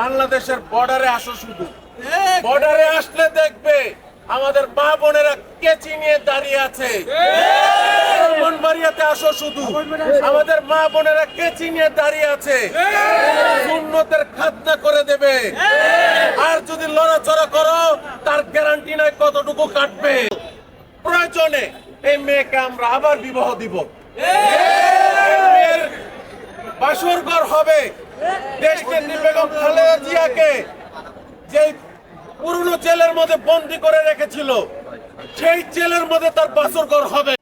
বাংলাদেশের বর্ডারে আসো শুধু। বর্ডারে আসলে দেখবে আমাদের মা বোনেরা কেচি নিয়ে দাঁড়িয়ে আছে। ব্রাহ্মণবাড়িয়াতে আসো শুধু। আমাদের মা বোনেরা কেচি নিয়ে দাঁড়িয়ে আছে? উন্নতের খাতনা করে দেবে। আর যদি লড়াচড়া করো তার গ্যারান্টি নাই কতটুকু কাটবে। প্রয়োজনে এই মেয়েকে আমরা আবার বিবাহ দিব। মেয়ের বাসর ঘর হবে। যে পুরনো জেলের মধ্যে বন্দি করে রেখেছিল, সেই জেলের মধ্যে তার বাসর হবে।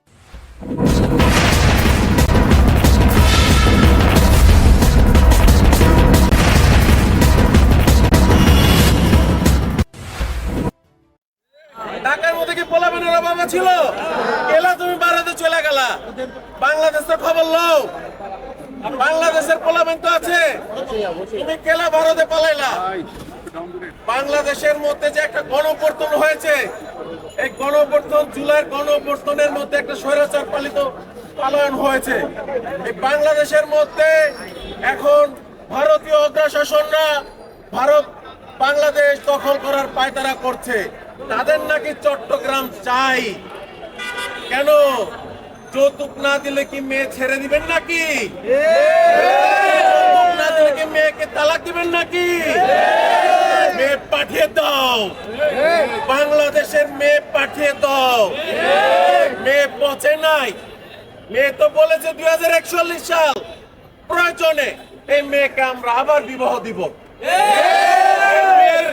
ঢাকার মধ্যে কি পোলাবেনের অভাব ছিল? গেলা তুমি বারাতে চলে গেলা। বাংলাদেশের খবর লও। বাংলাদেশের পোলাবেন তো আছে। তুমি কেলা ভারতে পালাইলা? বাংলাদেশের মধ্যে যে একটা গণপর্তন হয়েছে, এই গণপর্তন জুলাইয়ের গণপর্তনের মধ্যে একটা স্বৈরাচার পালিত পালন হয়েছে। এই বাংলাদেশের মধ্যে এখন ভারতীয় অগ্রশাসনরা ভারত, বাংলাদেশ দখল করার পায়তারা করছে। তাদের নাকি চট্টগ্রাম চাই। কেন? যৌতুক না দিলে কি মেয়ে ছেড়ে দিবেন নাকি? না দিলে কি মেয়েকে তালাক দিবেন নাকি? মেয়ে পাঠিয়ে দাও। বাংলাদেশের মেয়ে পাঠিয়ে দাও। মেয়ে পচে নাই। মেয়ে তো বলেছে দুই হাজার একচল্লিশ সাল প্রয়োজনে এই মেয়েকে আমরা আবার বিবাহ দিব। এই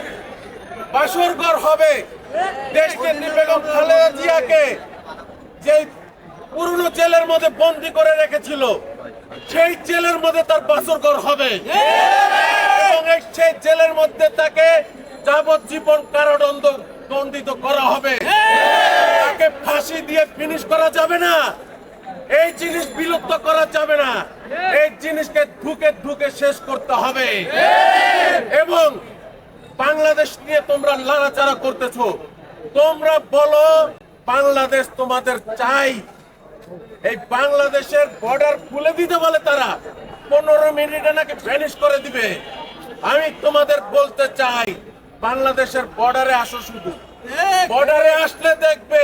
বাসর ঘর হবে। দেশনেত্রী বেগম খালেদা জিয়াকে যে পুরনো জেলের মধ্যে বন্দি করে রেখেছিল। সেই জেলের মধ্যে তার বাসর ঘর হবে। এবং সেই জেলের মধ্যে তাকে যাবজ্জীবন কারাদণ্ড দণ্ডিত করা হবে। তাকে ফাঁসি দিয়ে ফিনিশ করা যাবে না। এই জিনিস বিলুপ্ত করা যাবে না। এই জিনিসকে ঢুকে ঢুকে শেষ করতে হবে। এবং বাংলাদেশ নিয়ে তোমরা লাড়াচাড়া করতেছো। তোমরা বলো, বাংলাদেশ তোমাদের চাই। এই বাংলাদেশের বর্ডার খুলে দিতে বলে তারা পনেরো মিনিটে নাকি ভ্যানিশ করে দিবে। আমি তোমাদের বলতে চাই বাংলাদেশের বর্ডারে আসো শুধু। বর্ডারে আসলে দেখবে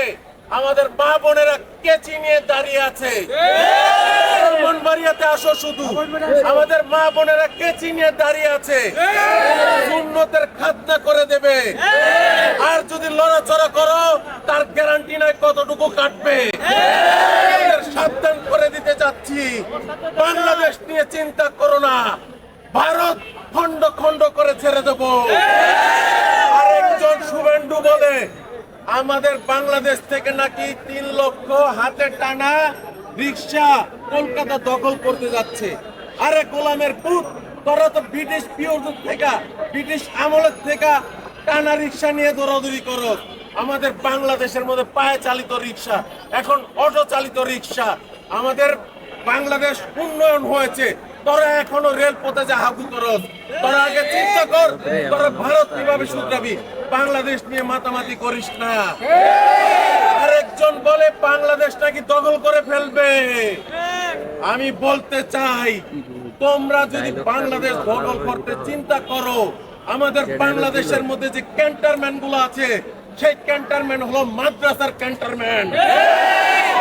আমাদের মা বোনেরা কেচি নিয়ে দাঁড়িয়ে আছে? ব্রাহ্মণবাড়িয়াতে আসো শুধু। আমাদের মা বোনেরা কেচি নিয়ে দাঁড়িয়ে আছে? উন্নতের খাতনা করে দেবে। আর যদি লড়াচড়া করো, তার গ্যারান্টি নাই কতটুকু কাটবে। সাবধান করে দিতে যাচ্ছি বাংলাদেশ নিয়ে চিন্তা করো না। ভারত খন্ড খন্ড করে ছেড়ে দেবো। আরেকজন শুভেন্দু বলে আমাদের বাংলাদেশ থেকে নাকি তিন লক্ষ হাতে টানা রিক্সা কলকাতা দখল করতে যাচ্ছে। আরে গোলামের পুত, তোরা তো ব্রিটিশ পিওর থেকে, ব্রিটিশ আমলের থেকে টানা রিক্সা নিয়ে দৌড়াদৌড়ি করো আমাদের বাংলাদেশের মধ্যে পায়ে চালিত রিক্সা, এখন অটো চালিত রিক্সা। আমাদের বাংলাদেশ উন্নয়ন হয়েছে। তোরা এখনও রেলপথে যা হাগু করস, তোরা আগে চিন্তা কর, তোরা ভারত কীভাবে শুধরাবি? বাংলাদেশ নিয়ে মাতামাতি করিস না। আরেকজন বলে, বাংলাদেশ নাকি দখল করে ফেলবে। আমি বলতে চাই, তোমরা যদি বাংলাদেশ দখল করতে চিন্তা করো, আমাদের বাংলাদেশের মধ্যে যে ক্যান্টারম্যানগুলো আছে, সেই ক্যান্টারম্যান হলো মাদ্রাসার ক্যান্টারম্যান।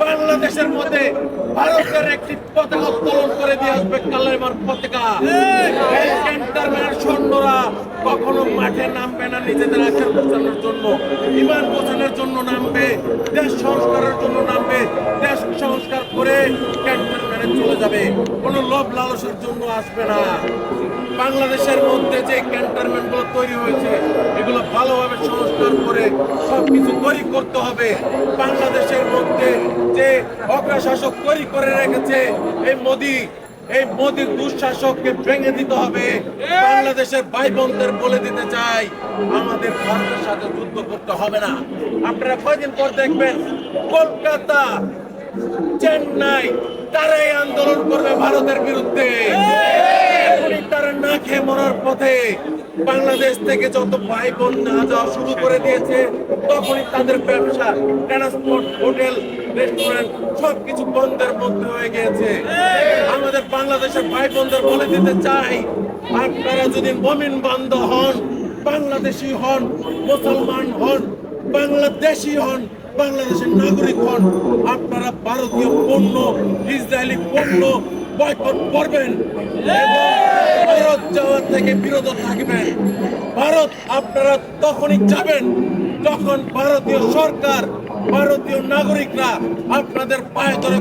বাংলাদেশের মধ্যে ভারতের একটি পতাকা উত্তোলন করে দিয়ে আসবে কালেমার পতাকা। এই! ক্যান্টারম্যানের সৈন্যরা কখনো মাঠে নামবে না নিজেদের আচার বোঝানোর জন্য ইমান বোঝানোর জন্য নামবে দেশ সংস্কারের জন্য নামবে দেশ সংস্কার করে ক্যান্টারম্যানে চলে যাবে। কোনো লোভ লালসের জন্য আসবে না। বাংলাদেশের মধ্যে যে ক্যান্টনমেন্টগুলো তৈরি হয়েছে, এগুলো ভালোভাবে সংস্কার করে সবকিছু তৈরি করতে হবে। বাংলাদেশের মধ্যে যে অগ্রশাসক তৈরি করে রেখেছে, এই মোদি, এই মোদীর দুঃশাসককে ভেঙে দিতে হবে। বাংলাদেশের ভাই বোনদের বলে দিতে চাই, আমাদের ভারতের সাথে যুদ্ধ করতে হবে না। আপনারা কয়দিন পর দেখবেন, কলকাতা, চেন্নাই তারাই আন্দোলন করবে ভারতের বিরুদ্ধে। তারা না খেয়ে মরার পথে বাংলাদেশ থেকে যত ভাই বোন না যাওয়া শুরু করে দিয়েছে, তখনই তাদের ব্যবসা ট্রান্সপোর্ট হোটেল রেস্টুরেন্ট সবকিছু বন্ধের মধ্যে হয়ে গিয়েছে। আমাদের বাংলাদেশের ভাই বোনদের বলে দিতে চাই, আপনারা যদি মমিন বান্ধ হন, বাংলাদেশি হন, মুসলমান হন, বাংলাদেশি হন বাংলাদেশের নাগরিক হন, আপনারা ভারতীয় পণ্য, ইসরায়েলি পণ্য বয়কট করবেন ভারত যাওয়ার থেকে বিরত থাকবেন। ভারত আপনারা তখনই যাবেন যখন ভারতীয় সরকার, ভারতীয় নাগরিকরা আপনাদের পায়ে ধরে